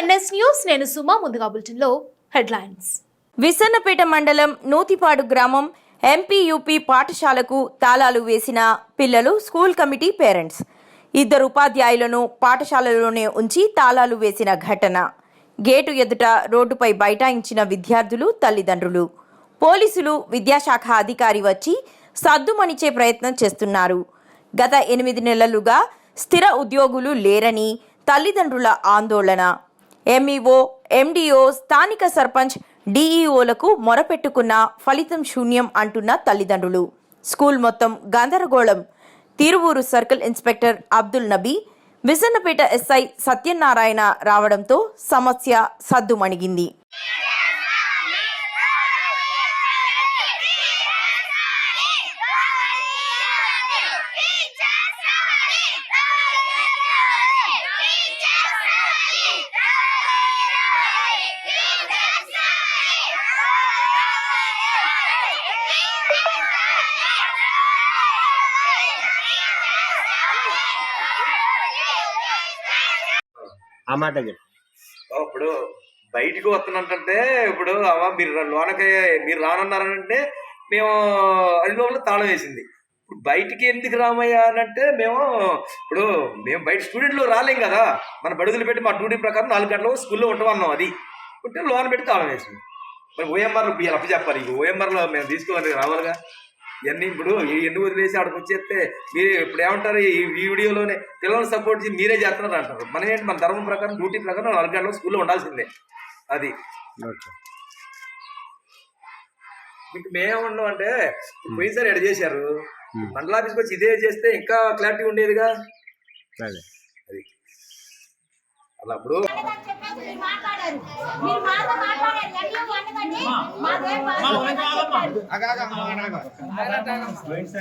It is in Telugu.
NS news. నేను సుమా ముందుగా బులెటిన్లో హెడ్లైన్స్. విసన్నపేట మండలం నూతిపాడు గ్రామం ఎంపీయూపీ పాఠశాలకు తాళాలు వేసిన పిల్లలు స్కూల్ కమిటీ పేరెంట్స్. ఇద్దరు ఉపాధ్యాయులను పాఠశాలలోనే ఉంచి తాళాలు వేసిన ఘటన. గేటు ఎదుట రోడ్డుపై బైఠాయించిన విద్యార్థులు తల్లిదండ్రులు. పోలీసులు విద్యాశాఖ అధికారి వచ్చి సద్దుమణిచే ప్రయత్నం చేస్తున్నారు. గత ఎనిమిది నెలలుగా స్థిర ఉద్యోగులు లేరని తల్లిదండ్రుల ఆందోళన. ఎంఈఓ ఎండిఓ స్థానిక సర్పంచ్ డీఈఓలకు మొరపెట్టుకున్న ఫలితం శూన్యం అంటున్న తల్లిదండ్రులు. స్కూల్ మొత్తం గందరగోళం. Tiruvuru circle inspector Abdul Nabi Visannapeta SI Satyanarayana రావడంతో సమస్య సద్దుమణిగింది. ఆ మాట చెప్పు. ఓ, ఇప్పుడు బయటికి వస్తున్నట్టే ఇప్పుడు అవ్వ మీరు లోనకి మీరు రానున్నారంటే మేము అది లోపల తాళం వేసింది. ఇప్పుడు బయటికి ఎందుకు రామయ్యా అంటే మేము ఇప్పుడు మేము బయట స్టూడెంట్లు రాలేం కదా. మన బడుగులు పెట్టి మా డ్యూటీ ప్రకారం నాలుగు గంటలు స్కూల్లో ఉంటామన్నాం అది. ఉంటే లోన పెట్టి తాళం వేసింది. మరి ఓఎంఆర్లో ఇప్పుడు అప్పు చెప్పాలి. ఓఎంఆర్లో మేము తీసుకోవాలి రావాలిగా. ఇవన్నీ ఇప్పుడు ఈ ఎన్ని వదిలేసి ఆడికి వచ్చేస్తే మీరు ఇప్పుడు ఏమంటారు ఈ వీడియోలోనే పిల్లల్ని సపోర్ట్ చేసి మీరే చేస్తున్నారు అంటారు. మనం ఏంటి? మన ధర్మం ప్రకారం డ్యూటీ ప్రకారం నాలుగు గంటల స్కూల్లో ఉండాల్సిందే. అది. మీకు మేమేమన్నాం అంటే పోయినసారి ఎడ చేశారు. మండల ఆఫీస్కి వచ్చి ఇదే చేస్తే ఇంకా క్లారిటీ ఉండేదిగా? అదే అది